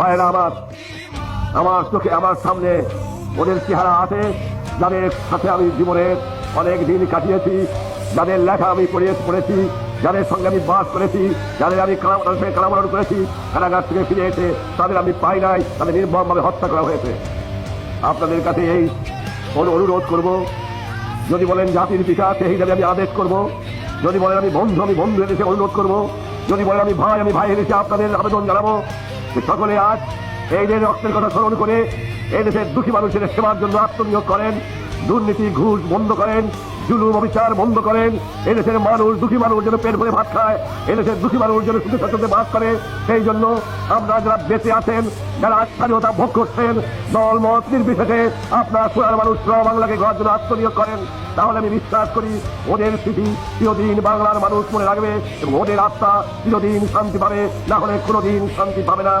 ভাইরা আমার আমার চোখে, আমার সামনে ওদের চেহারা আছে, যাদের সাথে আমি জীবনের অনেক দিন কাটিয়েছি, যাদের লেখা আমি পড়িয়ে, পড়েছি, যাদের সঙ্গে আমি বাস করেছি, যাদের আমি কারাবরণ করেছি, কারাগার থেকে ফিরে এসে তাদের আমি পাই নাই, তাদের নির্মমভাবে হত্যা করা হয়েছে। আপনাদের কাছে এই অনু- অনুরোধ করব, যদি বলেন জাতির পিতা, সেই হিসাবে আমি আদেশ করব, যদি বলেন আমি বন্ধু আমি বন্ধু এদেশে অনুরোধ করব, যদি বলেন আমি ভাই আমি ভাই এদেশে আপনাদের আবেদন জানাব সকলে আজ এই রক্তের কথা স্মরণ করে এদেশের দেশের দুঃখী মানুষের সেবার জন্য আত্মনিয়োগ করেন। দুর্নীতি, ঘুষ বন্ধ করেন, জুলুম, অবিচার বন্ধ করেন, এদেশের মানুষ, দুঃখী মানুষ যেন পেট ভরে ভাত খায়, এদেশের দুঃখী মানুষ যেন সুখে স্বাচ্ছন্দ্যে বাস করে, সেই জন্য আমরা যারা বেঁচে আছেন, যারা স্বাধীনতা ভোগ করছেন, দল, মত নির্বিশেষে আপনার সোনার মানুষ বাংলাকে ঘর জন্য আত্মনিয়োগ করেন, তাহলে আমি বিশ্বাস করি ওদের স্মৃতি চিরদিন বাংলার মানুষ মনে রাখবে এবং ওদের আত্মা চিরদিন শান্তি পাবে, না হলে কোনোদিন শান্তি পাবে না।